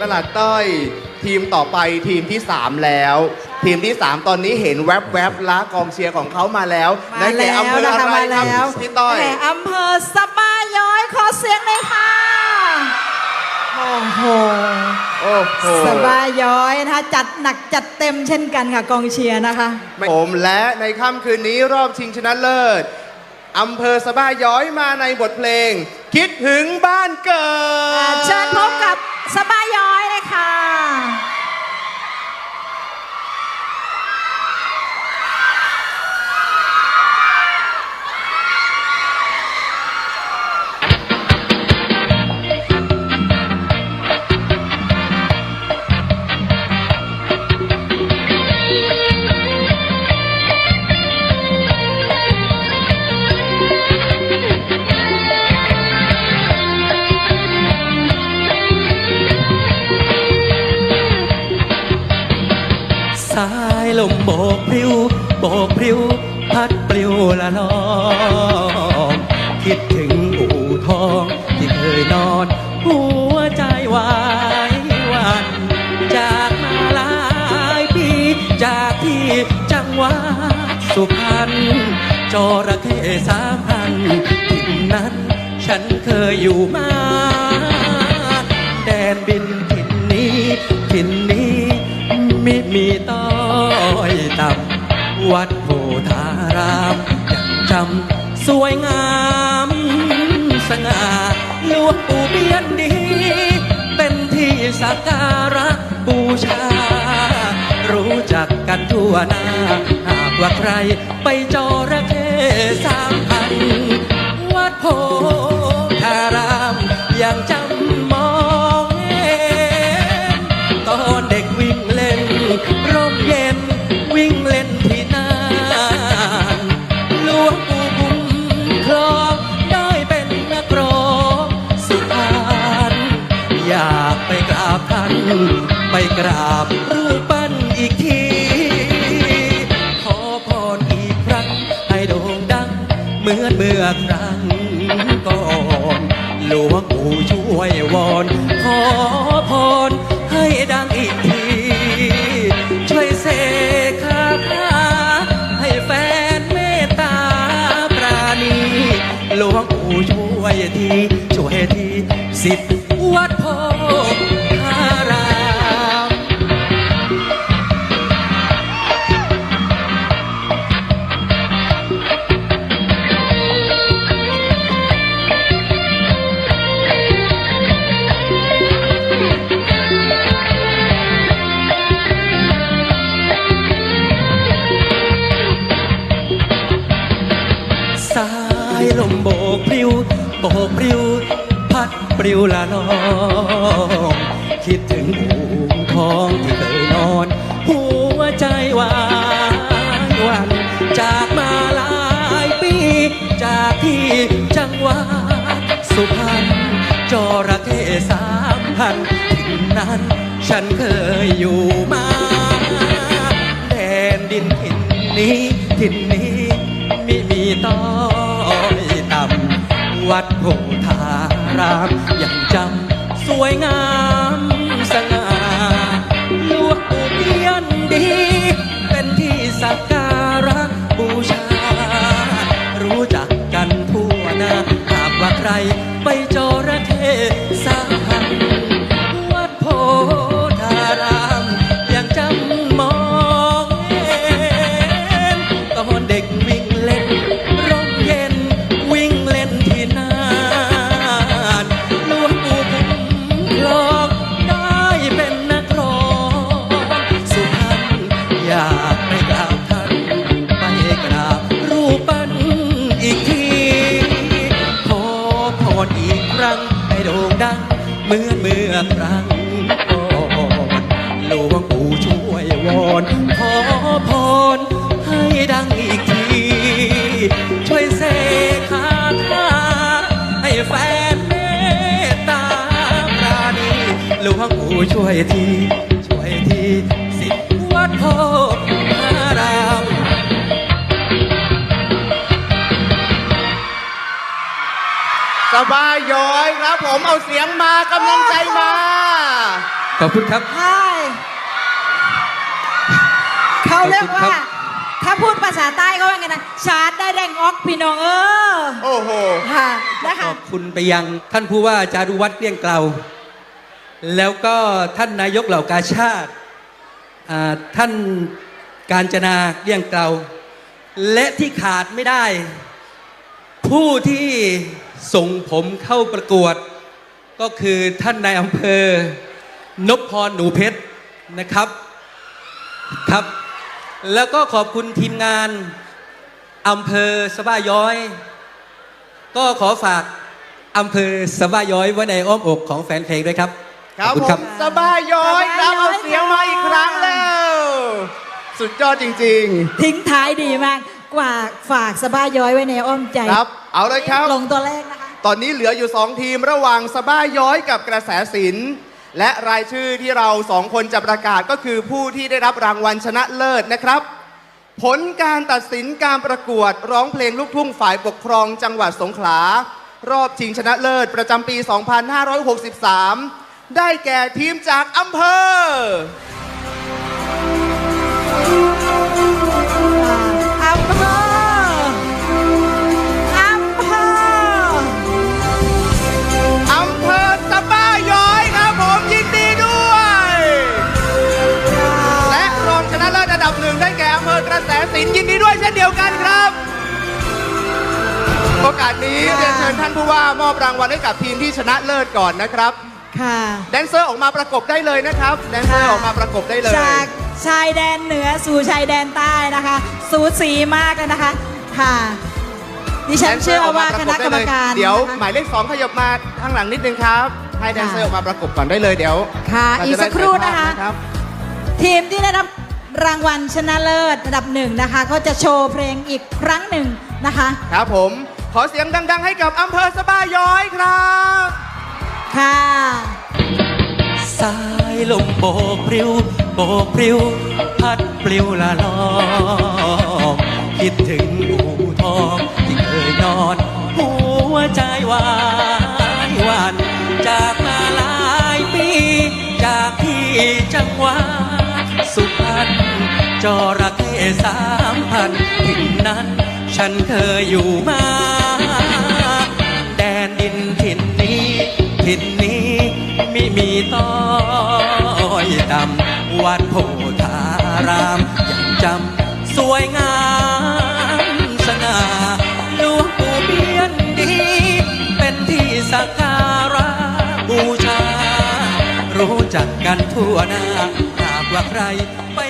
ประหลัดต้อย ทีมต่อไปทีมที่ 3 แล้ว ทีมที่ 3 ตอนนี้เห็นแวบๆละกองเชียร์ของเขามาแล้วมานั่นแหแล้ละวอำเภอนะอะคะไรมาครัแล้วบพี่ต้อย แหม่อำเภอสะบาย้อยขอเสียงเลยค่ะ โอ้โห โอ้โหสบายย้อยนะคะจัดหนักจัดเต็มเช่นกันค่ะกองเชียร์นะคะ ผมและในค่ำคืนนี้รอบชิงชนะเลิศอำเภอสะบ้าย้อยมาในบทเพลง คิดถึงบ้านเกิด เชิญพบกับสบายย้อยเลยค่ะ ลมโบกพริ้ว โบกพริ้ว พัดปลิวละลองคิดถึงอู่ทองที่เคยนอน หัวใจวายวันจากมาหลายปี จากที่จังหวัดสุพรรณจระเข้สามพันทิ่นนั้น ฉันเคยอยู่มา วัดโพธารามยังจำสวยงามสง่าหลวงปู่เบี้ยนดี เป็นที่สักการะบูชา รู้จักกันทั่วหน้า หากว่าใครไปจอระเข้สามพันวัดโพ ไปกราบรูปปั้นอีกที ขอพรอีกครั้ง ให้โด่งดัง เหมือนเมื่อครั้งก่อนหลวงปู่ช่วยวอน ขอพรให้ดังอีกที ช่วยเสกคาถาให้แฟนเมตตาปราณีหลวงปู่ช่วยที ช่วยทีสิทธิ์วัดพธ โบกพริ้วพัดปลิวละลองคิดถึงหูทองที่เคยนอน หัวใจวายหวันจากมาหลายปี จากที่จังหวัดสุพรรณจระเข้สามพันถึงนั้น ฉันเคยอยู่มาแดนดินถิ่นนี้ถิ่นนี้ไมิมีต้อยต่ำ วัดโพธารามยังจำสวยงาม เหมือนเมื่อครั้งก่อนหลวงปู่ช่วยวอนขอพรให้ดังอีกที ช่วยเสกคาถาให้แฟนเมตตาปราณีหลวงปู่ช่วยที ช่วยทีสิทธิ์วัดโพธาราม สบายย้อยครับ ผมเอาเสียงมากำลังใจมา ขอบคุณครับ ใช่เขาเรียกขอบคุณครัว่าบถ้าพูดภาษาใต้เขาว่าไงนะชาร์จได้แดงออกพี่น้องเออโอ้โหค่ะนะขคะอบคุณไปยังท่านผู้ว่าจารุวัฒน์เกลี้ยงเกลาแล้วก็ท่านนายกเหล่ากาชาติอ่าท่านการจนาเกลี้ยงเกลาและที่ขาดไม่ได้ ผู้ที่ ส่งผมเข้าประกวด ก็คือท่านนายอำเภอนพพรหนูเพชรนะครับครับ แล้วก็ขอบคุณทีมงานอำเภอสะบ้าย้อย ก็ขอฝากอำเภอสะบ้าย้อยไว้ในอ้อมอกของแฟนเพลงด้วยครับครับขอณผมสบายย้อยครับสบายย้อยเอาเสียงมาอีกครั้งแล้ว สุดยอดจริง ทิ้งท้ายดีมากกว่าฝากสบายย้อยไว้ในอ้อมใจ ๆ ครับ เอาเลยครับ ลงตัวแรกนะคะ ตอนนี้เหลืออยู่ 2 ทีมระหว่างสบ้าย้อยกับกระแสศิลป์และรายชื่อที่เราสองคนจะประกาศก็คือผู้ที่ได้รับรางวัลชนะเลิศนะครับ ผลการตัดสินการประกวดร้องเพลงลูกทุ่งฝ่ายปกครองจังหวัดสงขลา รอบชิงชนะเลิศประจำปี 2563 ได้แก่ทีมจากอำเภออ ภอกระแสสินยินดีด้วยเช่นเดียวกันครับ โอกาสนี้ค่ะเรียนเชิญท่านผู้ว่ามอบรางวัลให้กับทีมที่ชนะเลิศก่อนนะครับ ค่ะ แดนเซอร์ออกมาประกบได้เลยนะครับ แดนเซอร์ออกมาประกบได้เลย จากชายแดนเหนือสู่ชายแดนใต้นะคะ สูสีมากเลยนะคะ ค่ะ ดิฉันเชื่อว่าคณะกรรมการเดี๋ยวนะคะหมายเลขสองขยับมาข้างหลังนิดนึงครับ ให้แดนเซอร์ออกมาประกบก่อนได้เลยเดี๋ยว ค่ะเราอีกจะได้สักครู่ถ่ายภาพนะคะรับทีมที่ได้รับรางวัลชนะเลิศอันดับหนึ่งนะคะ ก็จะโชว์เพลงอีกครั้งหนึ่งนะคะ ครับผม ขอเสียงดัง ๆ ให้กับอำเภอสะบ้าย้อยครับค่ะ สายลมโบกปลิว โบกปลิว พัดปลิวละลองคิดถึงอู่ทองที่เคยนอน หัวใจหวานหวัน จากมาหลายปี จากที่จังหวัดสุพรรณ จระเข้สามพันถิ่นนั้น ฉันเคยอยู่มา แดนดินถิ่นนี้ถิ่นนี้ไม่มีต้อยดำวัดโพธารามยังจำสวยงามสง่าหลวงปู่เบียนดี เป็นที่สักการะบูชา รู้จักกันทั่วหน้าหากว่าใครไป